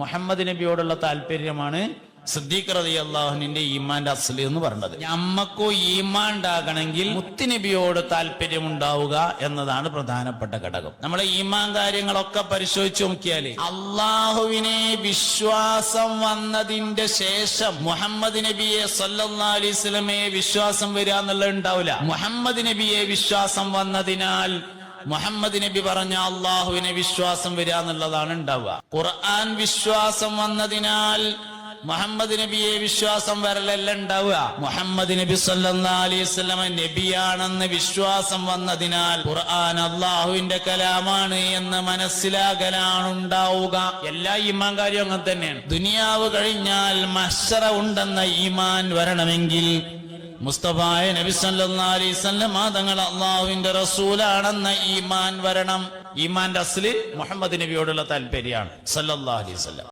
മുഹമ്മദ് നബിയോടുള്ള താല്പര്യമാണ് സിദ്ദീഖ് റതി അള്ളാഹുവിന്റെ ഈമാന്റെ അസ്ലി എന്ന് പറഞ്ഞത്. അമ്മക്കോ ഈമാൻ ഉണ്ടാകണമെങ്കിൽ മുത്തുനബിയോട് താല്പര്യം ഉണ്ടാവുക എന്നതാണ് പ്രധാനപ്പെട്ട ഘടകം. നമ്മളെ ഈമാൻ കാര്യങ്ങളൊക്കെ പരിശോധിച്ച് നോക്കിയാൽ അള്ളാഹുവിനെ വിശ്വാസം വന്നതിന്റെ ശേഷം മുഹമ്മദ് നബിയെ സല്ലാ അലൈഹി വസല്ലമയെ വിശ്വാസം വരിക എന്നുള്ളത് ഉണ്ടാവില്ല. മുഹമ്മദ് നബിയെ വിശ്വാസം വന്നതിനാൽ മുഹമ്മദ് നബി പറഞ്ഞ അള്ളാഹുവിനെ വിശ്വാസം വരിക എന്നുള്ളതാണ് ഉണ്ടാവുക. ഖുർആൻ വിശ്വാസം വന്നതിനാൽ മുഹമ്മദ് നബിയെ വിശ്വാസം വരലല്ല ഉണ്ടാവുക. മുഹമ്മദ് നബി സല്ലാസ്ലമ നബിയാണെന്ന് വിശ്വാസം വന്നതിനാൽ ഖുർആൻ അള്ളാഹുവിന്റെ കലാമാണ് എന്ന് മനസ്സിലാകലാണ് ഉണ്ടാവുക. എല്ലാ ഈമാൻ കാര്യം അങ്ങനെ തന്നെയാണ്. ദുനിയാവ് കഴിഞ്ഞാൽ മഷറ ഉണ്ടെന്ന ഈമാൻ വരണമെങ്കിൽ മുസ്തഫായ നബി സല്ലല്ലാഹു അലൈഹി വസല്ലം തങ്ങൾ അള്ളാഹുവിന്റെ റസൂലാണെന്ന ഈമാൻ വരണം. ഈമാന്റെ അസ്ലി മുഹമ്മദ് നബിയോടുള്ള താല്പര്യമാണ്. സല്ലാ അലൈഹി വസല്ലം.